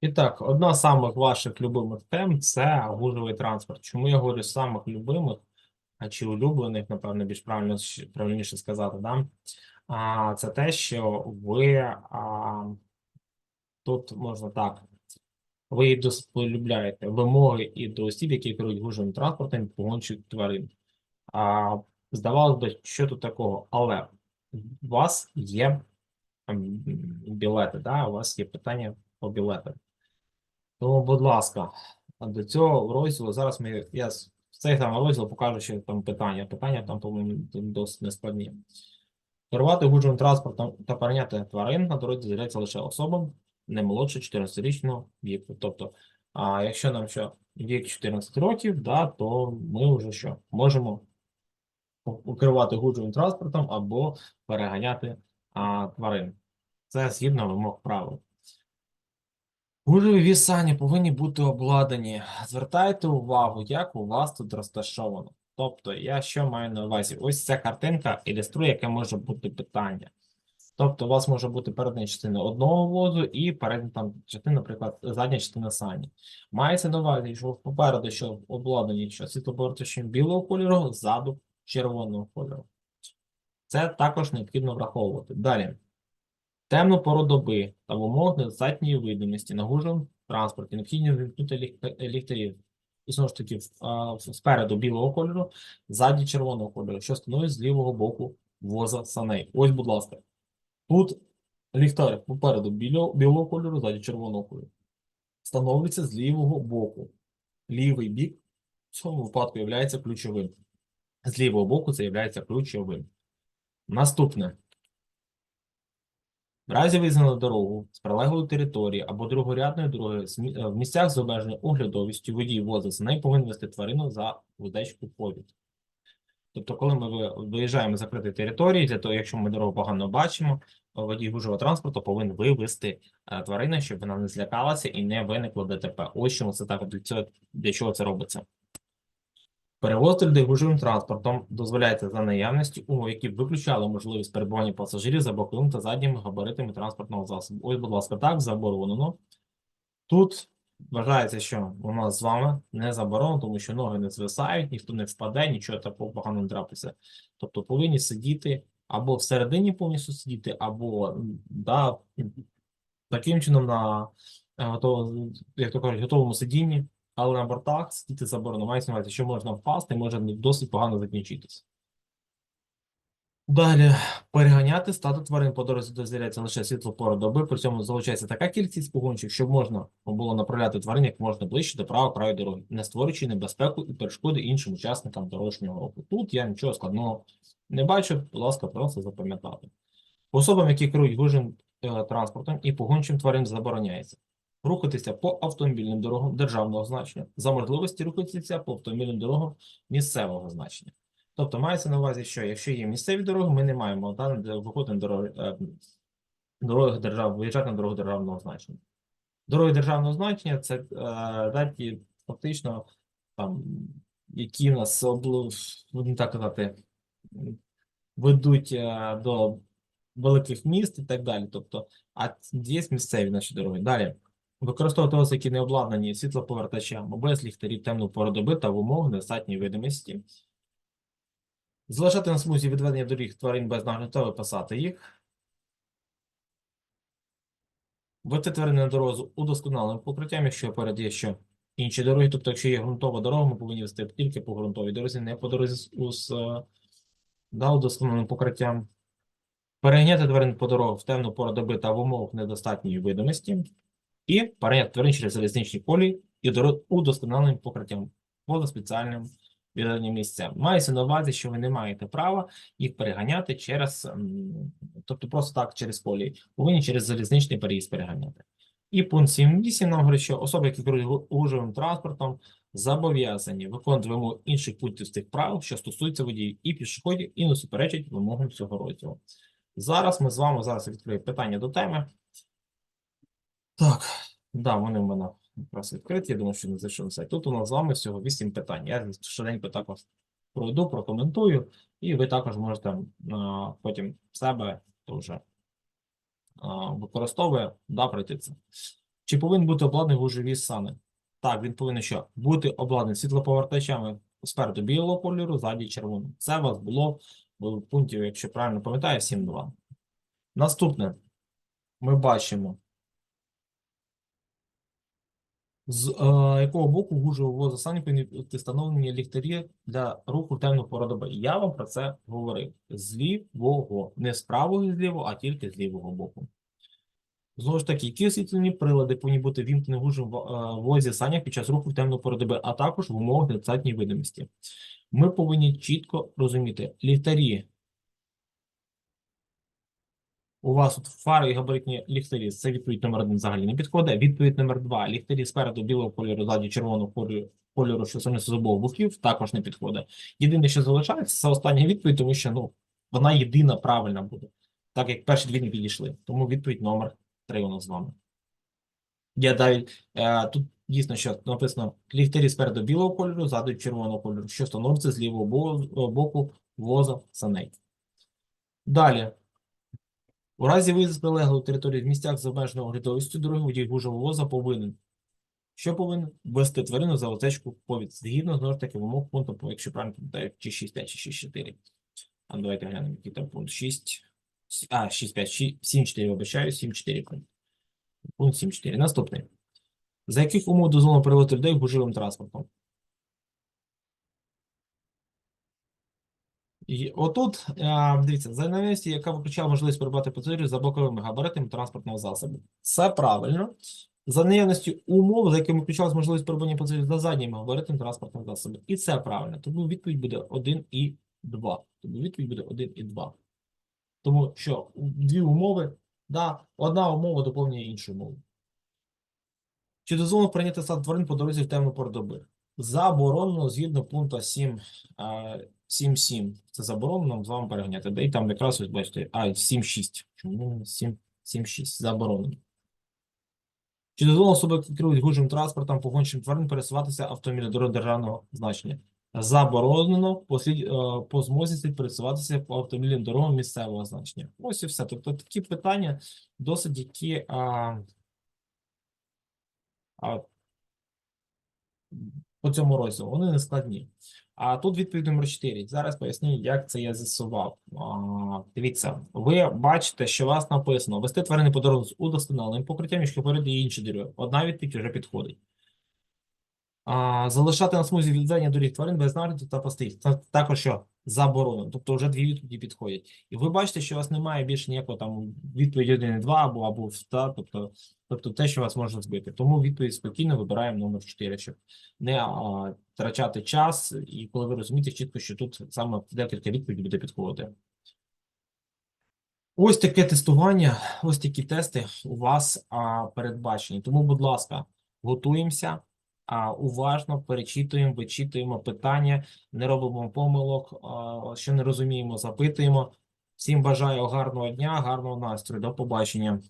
І так, одна з самих ваших любимих тем це гужовий транспорт. Чому я говорю самих любимих, а чи улюблених, напевно, більш правильно правильніше сказати, да? А, це те, що ви а, тут можна так. Ви досить полюбляєте вимоги і до осіб, які керують гужовим транспортом, і погончих тварин. А, здавалось би, що тут такого, але у вас є білети, да? у вас є питання по білетам. Тому, будь ласка, до цього розділу зараз ми я з цей самий розділ покажу ще там питання. Питання там, по-моєму, досить нескладні. Керувати гужовим транспортом та перейняти тварин на дорозі дозволяється лише особам не молодше 14-річного віку. Тобто, а якщо нам що вік 14 років, да, то ми вже що можемо керувати гужовим транспортом або переганяти а, тварин. Це згідно вимог правил. Гужові сані повинні бути обладнані. Звертайте увагу, як у вас тут розташовано. Тобто, я що маю на увазі? Ось ця картинка ілюструє, яке може бути питання. Тобто, у вас може бути передня частина одного возу і передня там частина, наприклад, задня частина сані. Мається на увазі, що попереду, що обладнані що світлоповертачем білого кольору, ззаду червоного кольору. Це також необхідно враховувати. Далі. Темну пору доби та в умовах недостатньої видимості на гужому транспорті необхідно вимкнути ліхтарів. І знову ж таки, спереду білого кольору, ззаді червоного кольору, що становить з лівого боку воза саней. Ось, будь ласка. Тут ліхтар попереду білого, білого кольору, ззаді червоного кольору. Становиться з лівого боку. Лівий бік в цьому випадку є ключовим. З лівого боку це є ключовим. Наступне. В разі виїзду на дорогу з прилеглої території або другорядної дороги е, в місцях з обмеженою оглядовістю водій воза за неї повинен вести тварину за вуздечку повід. Тобто, коли ми виїжджаємо з закритої території, для того, якщо ми дорогу погано бачимо, водій гужого транспорту повинен вивести е, тварину, щоб вона не злякалася і не виникло ДТП. Ось чому це так, для чого це робиться. Перевозити людей гужовим транспортом дозволяється за наявності умов, які б виключали можливість перебування пасажирів за боковим та задніми габаритами транспортного засобу. Ось, будь ласка, так заборонено. Тут вважається, що у нас з вами не заборонено, тому що ноги не звисають, ніхто не впаде, нічого такого поганого не трапиться. Тобто повинні сидіти або всередині повністю сидіти, або да, таким чином на е, як то кажуть, готовому сидінні. Але на бортах сидіти заборонено. Мається на увазі, що можна впасти, може досить погано закінчитися. Далі переганяти стадо тварин по дорозі дозволяється лише світло пору доби, при цьому залучається така кількість погончих, щоб можна було направляти тварин як можна ближче до правого краю дороги, не створюючи небезпеку і перешкоди іншим учасникам дорожнього руху. Тут я нічого складного не бачу, будь ласка, просто запам'ятати. Особам, які керують гужим е, транспортом і погончим тварин забороняється рухатися по автомобільним дорогам державного значення, за можливості рухатися по автомобільним дорогам місцевого значення. Тобто мається на увазі, що якщо є місцеві дороги, ми не маємо да, виходити на дороги, е, дороги держав, виїжджати на дорогу державного значення. Дороги державного значення це е, да, фактично там, які в нас будемо так казати, ведуть е, до великих міст і так далі. Тобто, а є місцеві наші дороги. Далі. Використовувати ось які не обладнані світлоповертачами без ліхтарів темну пору доби та в умовах недостатньої видимості. Залишати на смузі відведення доріг тварин без нагляду та випасати їх. Ввести тварини на дорозу удосконаленим покриттям, якщо поряд є що інші дороги. Тобто, якщо є ґрунтова дорога, ми повинні вести тільки по ґрунтовій дорозі, не по дорозі з, да, удосконаленим покриттям. Переганяти тварин по дорогах в темну пору доби та в умовах недостатньої видимості. І переняти тварин через залізничні колії і удосконаленим покриттям поза спеціальним відданим місцем. Мається на увазі, що ви не маєте права їх переганяти через, тобто просто так через колії, повинні через залізничний переїзд переганяти. І пункт 7.8 нам говорить, що особи, які керують гу- гужовим транспортом, зобов'язані виконувати вимоги інших пунктів з тих правил, що стосуються водіїв і пішоходів, і не суперечать вимогам цього розділу. Зараз ми з вами зараз відкриємо питання до теми. Так, да, вони в мене якраз відкриті. Я думаю, що не зайшов на сайт. Тут у нас з вами всього 8 питань. Я швиденько також пройду, прокоментую, і ви також можете а, потім себе вже використовує, да, пройти це. Чи повинен бути обладнаний гужові сани? Так, він повинен що? Бути обладнаний світлоповертачами спереду білого кольору, ззаді червоного. Це у вас було в пункті, якщо правильно пам'ятаю, 7.2. Наступне. Ми бачимо. З е, якого боку гужового засання повинні встановлені ліхтарі для руху в темну? Я вам про це говорив. З лівого. Не з правого і з а тільки з лівого боку. Знову ж таки, які освітлені прилади повинні бути вімкнені гужем в е, возі санях під час руху в темну пору а також в умовах недостатньої видимості. Ми повинні чітко розуміти, ліхтарі. У вас тут фари і габаритні ліхтарі. Це відповідь номер один взагалі не підходить. Відповідь номер два. Ліхтарі спереду білого кольору, ззаді червоного кольору, кольору, що саме з обох боків, також не підходить. Єдине, що залишається, це остання відповідь, тому що ну, вона єдина правильна буде, так як перші дві не підійшли. Тому відповідь номер три у нас з вами. Я навіть е, тут дійсно що написано ліхтарі спереду білого кольору, ззаду червоного кольору, що встановлюється з лівого боку воза саней. Далі. У разі виїзду прилеглої території в місцях з обмеженою оглядовістю дороги водій гужого воза повинен. Що повинен? Вести тварину за отечку повід. Згідно, знову ж таки, вимог пункту, якщо правильно пам'ятаю, чи 6.5, чи 6.4. А ну, давайте глянемо, який там пункт 6. А, 6.5, 7.4, вибачаю, 7.4 пункт. Пункт 7.4. Наступний. За яких умов дозволено перевозити людей гужовим транспортом? Отут, е, дивіться, за наявності, яка виключала можливість перебувати пасажирів за боковими габаритами транспортного засобу. Це правильно. За наявності умов, за якими виключалась можливість перебування пасажирів за задніми габаритами транспортного засобу. І це правильно. Тому відповідь буде 1 і 2. Тому відповідь буде 1 і 2. Тому що дві умови, да, одна умова доповнює іншу умову. Чи дозволено прийняти сад тварин по дорозі в темну пору доби? Заборонено згідно пункту 7, а, 7.7. Це заборонено з вами переганяти. І там якраз ось бачите, а 7.6. Чому 7, 7.6? Заборонено. Чи дозволено особи, які керують гужим транспортом погонщим тварин пересуватися автомобілем дорог державного значення? Заборонено по, слід- е, по змозі пересуватися по автомобільним дорогам місцевого значення. Ось і все. Тобто такі питання досить які а, а, по цьому розділу. Вони не складні. А тут відповідь номер 4. Зараз поясню, як це я з'ясував. Дивіться, ви бачите, що у вас написано вести тварини по дорогу з удосконаленим покриттям, що попереду інші дороги. Одна відповідь вже підходить. А, залишати на смузі відведення доріг тварин без нагляду та постій. Також що заборонено. Тобто вже дві відповіді підходять. І ви бачите, що у вас немає більше ніякого там відповіді 1 і 2 або або та, тобто, тобто те, що вас може збити. Тому відповідь спокійно вибираємо номер 4, щоб не а, втрачати час, і коли ви розумієте чітко, що тут саме декілька відповідей буде підходити. Ось таке тестування, ось такі тести у вас а, передбачені. Тому, будь ласка, готуємося, а, уважно перечитуємо, вичитуємо питання, не робимо помилок, що не розуміємо, запитуємо. Всім бажаю гарного дня, гарного настрою. До побачення.